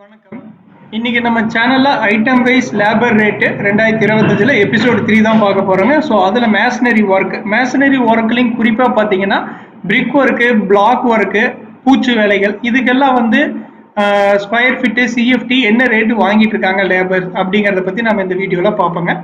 வணக்கம். இன்னைக்கு நம்ம சேனல்ல ஐட்டம் வைஸ் லேபர் ரேட்டு ரெண்டாயிரத்தி இருபத்தஞ்சில் எபிசோடு த்ரீ தான் பார்க்க போறோங்க. ஸோ அதில் மேஷனரி ஒர்க் மேஷனரி ஒர்க்லையும் குறிப்பாக பார்த்தீங்கன்னா பிரிக் ஒர்க்கு பிளாக் ஒர்க்கு பூச்சு வேலைகள். இதுக்கெல்லாம் வந்து ஸ்கொயர் ஃபிட்டு சிஎஃப்டி என்ன ரேட்டு வாங்கிட்டு இருக்காங்க லேபர் அப்படிங்கிறத பற்றி நம்ம இந்த வீடியோவில் பார்ப்போங்க.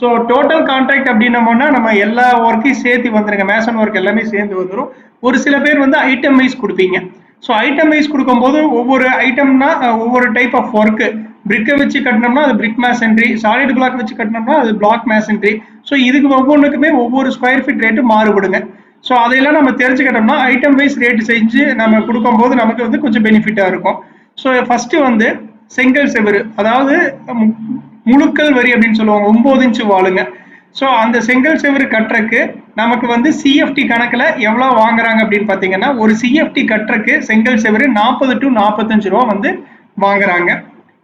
ஸோ டோட்டல் கான்ட்ராக்ட் அப்படின்னோம்னா நம்ம எல்லா ஒர்க்கையும் சேர்த்து வந்துருங்க. மேசன் ஒர்க் எல்லாமே சேர்ந்து வந்துடும் ஒரு சில பேர் வந்து ஐட்டம் வைஸ் கொடுப்பீங்க. ஸோ ஐட்டம் வைஸ் கொடுக்கும்போது ஒவ்வொரு ஐட்டம்னா ஒவ்வொரு டைப் ஆஃப் ஒர்க்கு பிரிக்கை வச்சு கட்டினோம்னா அது பிரிக் மேசன்ட்ரி சாலிட் பிளாக் வச்சு கட்டினோம்னா அது பிளாக் மேசன்ட்ரி ஸோ இதுக்கு ஒவ்வொன்றுக்குமே ஒவ்வொரு ஸ்கொயர் ஃபீட் ரேட்டு மாறுபடுங்க. ஸோ அதையெல்லாம் நம்ம தெரிஞ்சுக்கிட்டோம்னா ஐட்டம் வைஸ் ரேட் செஞ்சு நம்ம கொடுக்கும்போது நமக்கு வந்து கொஞ்சம் பெனிஃபிட்டாக இருக்கும். ஸோ ஃபஸ்ட்டு வந்து செங்கல் செவரு. அதாவது மு- முழுக்கல் வரி அப்படின்னு சொல்லுவாங்க. ஒம்பது இன்ச்சு வாளுங்க ஸோ அந்த செங்கல் செவரு கட்டுறக்கு நமக்கு வந்து சிஎஃப்டி கணக்கில் எவ்வளோ வாங்குறாங்க அப்படின்னு பார்த்தீங்கன்னா ஒரு சிஎஃப்டி கட்டுறக்கு செங்கல் செவரு நாற்பது டு நாற்பத்தஞ்சு ரூபா வந்து வாங்குறாங்க.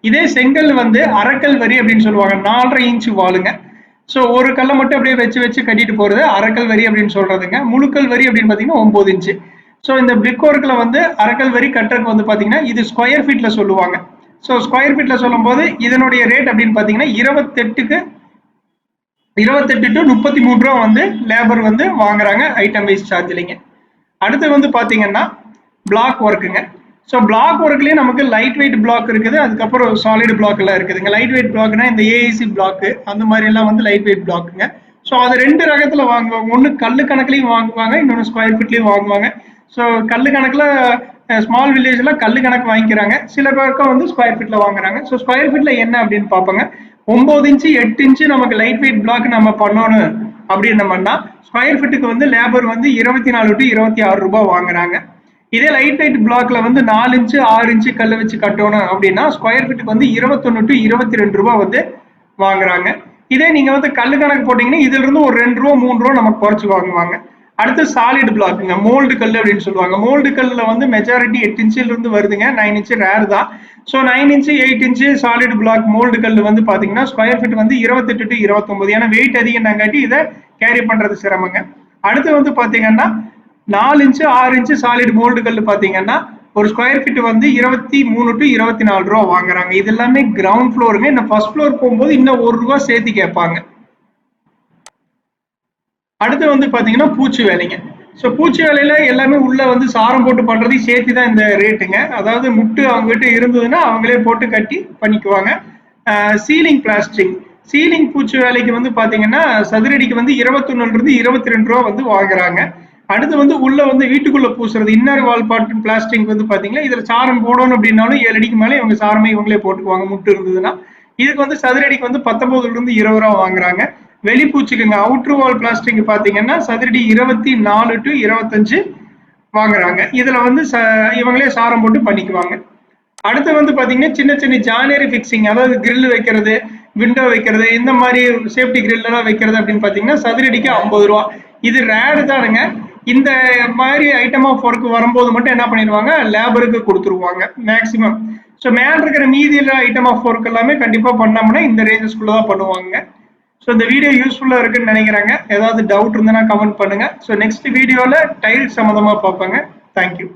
இதே செங்கல் வந்து அரக்கல் வரி அப்படின்னு சொல்லுவாங்க நாலரை இன்ச்சு வாளுங்க ஸோ ஒரு கல்லை மட்டும் அப்படியே வச்சு வச்சு கட்டிட்டு போகிறது அரக்கல் வரி அப்படின்னு சொல்கிறதுங்க முழுக்கல் வரி அப்படின்னு பார்த்தீங்கன்னா ஒம்பது இன்ச்சு. ஸோ இந்த பிரிக் ஒர்க்கில் வந்து அரக்கல் வரி கட்டுறதுக்கு வந்து பார்த்தீங்கன்னா இது ஸ்கொயர் ஃபீட்டில் சொல்லுவாங்க. ஸோ ஸ்கொயர் ஃபீட்டில் சொல்லும்போது இதனுடைய ரேட் அப்படின்னு பார்த்தீங்கன்னா இருபத்தெட்டுக்கு இருபத்தெட்டு டு முப்பத்தி மூணு ரூபா வந்து லேபர் வந்து வாங்குறாங்க ஐட்டம் வைஸ் சார்ஜ் இல்லைங்க அடுத்து வந்து பார்த்தீங்கன்னா பிளாக் ஒர்க்குங்க ஸோ பிளாக் ஒர்க்லேயே நமக்கு லைட் வெயிட் பிளாக் இருக்குது அதுக்கப்புறம் சாலிட் பிளாக் எல்லாம் இருக்குதுங்க. லைட் வெயிட் பிளாக்னா இந்த ஏஐசி பிளாக்கு அந்த மாதிரி எல்லாம் வந்து லைட் வெயிட் பிளாக்குங்க ஸோ அது ரெண்டு ரகத்தில் வாங்குவாங்க. ஒன்று கல் கணக்குலையும் வாங்குவாங்க இன்னொன்று ஸ்கொயர் ஃபீட்லேயும் வாங்குவாங்க. ஸோ கல் கணக்கில் ஸ்மால் வில்லேஜில் கல் கணக்கு வாங்கிக்கிறாங்க. சில பேருக்கும் வந்து ஸ்கொயர் ஃபீட்டில் வாங்குறாங்க. ஸோ ஸ்கொயர் ஃபீட்டில் என்ன அப்படின்னு பார்ப்பாங்க. ஒன்பது இன்ச்சு எட்டு இன்ச்சு நமக்கு லைட் வெயிட் பிளாக் நம்ம பண்ணணும் அப்படின்னோம்னா ஸ்கொயர் ஃபீட்டுக்கு வந்து லேபர் வந்து இருபத்தி நாலு டு இருபத்தி ஆறு ரூபாய் வாங்குறாங்க. இதே லைட் வெயிட் பிளாக்ல வந்து நாலு இன்ச்சு ஆறு இன்ச்சு கல்லை வச்சு கட்டணும் அப்படின்னா ஸ்கொயர் ஃபிட்டுக்கு வந்து இருபத்தொன்னு டு இருபத்தி ரெண்டு ரூபாய் வந்து வாங்குறாங்க. இதே நீங்க வந்து கல் கணக்கு போட்டீங்கன்னா இதுல இருந்து ஒரு ரெண்டு ரூபா மூணு ரூபா நமக்கு குறைச்சு வாங்குவாங்க. அடுத்து சாலிட் பிளாக்குங்க மோல்டு கல் அப்படின்னு சொல்லுவாங்க. மோல்டு கல்ல வந்து மெஜாரிட்டி எட்டு இன்ச்சில் இருந்து வருதுங்க. நைன் இன்ச்சு ரேர் தான். So nine inch eight inch solid block mould கல் வந்து பார்த்தீங்கன்னா ஸ்கொயர் ஃபீட் வந்து இருபத்தெட்டு டு இருபத்தொம்பது ஏன்னா வெயிட் அதிகம்னாங்காட்டி இதை கேரி பண்ணுறது சிரமங்க. அடுத்து வந்து பார்த்தீங்கன்னா நாலு இன்ச்சு ஆறு இன்ச்சு சாலிட் மோல்டு கல் பார்த்தீங்கன்னா ஒரு ஸ்கொயர் ஃபீட் வந்து இருபத்தி மூணு டு இருபத்தி நாலு ரூபா வாங்குறாங்க. இது எல்லாமே கிரவுண்ட் ஃப்ளோருங்க இன்னும் ஃபர்ஸ்ட் ஃப்ளோர் போகும்போது இன்னும் ஒரு ரூபா சேர்த்து கேட்பாங்க. அடுத்து வந்து பார்த்தீங்கன்னா பூச்சி வேலைங்க. ஸோ பூச்சி வேலையில் எல்லாமே உள்ளே வந்து சாரம் போட்டு பண்ணுறதையும் சேர்த்து தான் இந்த ரேட்டுங்க. அதாவது முட்டு அவங்க கிட்ட இருந்ததுன்னா அவங்களே போட்டு கட்டி பண்ணிக்குவாங்க. சீலிங் பிளாஸ்டிக் சீலிங் பூச்சி வேலைக்கு வந்து பார்த்தீங்கன்னா சதுரடிக்கு வந்து இருபத்தொன்னுலேருந்து இருபத்தி ரெண்டு ரூபா வந்து வாங்குறாங்க. அடுத்து வந்து உள்ள வந்து வீட்டுக்குள்ள பூசுறது இன்னர் வால் பாட்டு பிளாஸ்டிக் வந்து பாத்தீங்கன்னா இதுல சாரம் போடணும் அப்படின்னாலும் ஏழு அடிக்கு மேலே இவங்க சாரமே இவங்களே போட்டுக்குவாங்க முட்டு இருந்ததுன்னா. இதுக்கு வந்து சதுரடிக்கு வந்து பத்தொன்பதுல இருந்து இருபது ரூபா வாங்குறாங்க. வெளிப்பூச்சிக்குங்க அவுட்ரு வால் பிளாஸ்டிக் பார்த்தீங்கன்னா சதுரடி இருபத்தி நாலு டு இருபத்தஞ்சு வாங்குறாங்க. இதில் வந்து ச- இவங்களே சாரம் போட்டு பண்ணிக்குவாங்க. அடுத்து வந்து பார்த்தீங்கன்னா சின்ன சின்ன ஜானரி ஃபிக்ஸிங் அதாவது கிரில் வைக்கிறது விண்டோ வைக்கிறது இந்த மாதிரி சேஃப்டி கிரில்லாம் வைக்கிறது அப்படின்னு பார்த்தீங்கன்னா சதுரடிக்கு ஐம்பது ரூபா. இது ரேடு தானுங்க. இந்த மாதிரி ஐட்டம் ஆஃப் ஒர்க் வரும்போது மட்டும் என்ன பண்ணிடுவாங்க? லேபருக்கு கொடுத்துருவாங்க மேக்ஸிமம் ஸோ மேல இருக்கிற மீதியில் ஐட்டம் ஆஃப் ஒர்க் எல்லாமே கண்டிப்பாக பண்ணோம்னா இந்த ரேஞ்சஸ்குள்ளே தான் பண்ணுவாங்க. ஸோ இந்த வீடியோ யூஸ்ஃபுல்லாக இருக்குன்னு நினைக்கிறாங்க. ஏதாவது டவுட் இருந்ததுன்னா கமெண்ட் பண்ணுங்க. ஸோ நெக்ஸ்ட் வீடியோவில் டைல் சம்மந்தமாக பார்ப்பாங்க. தேங்க்யூ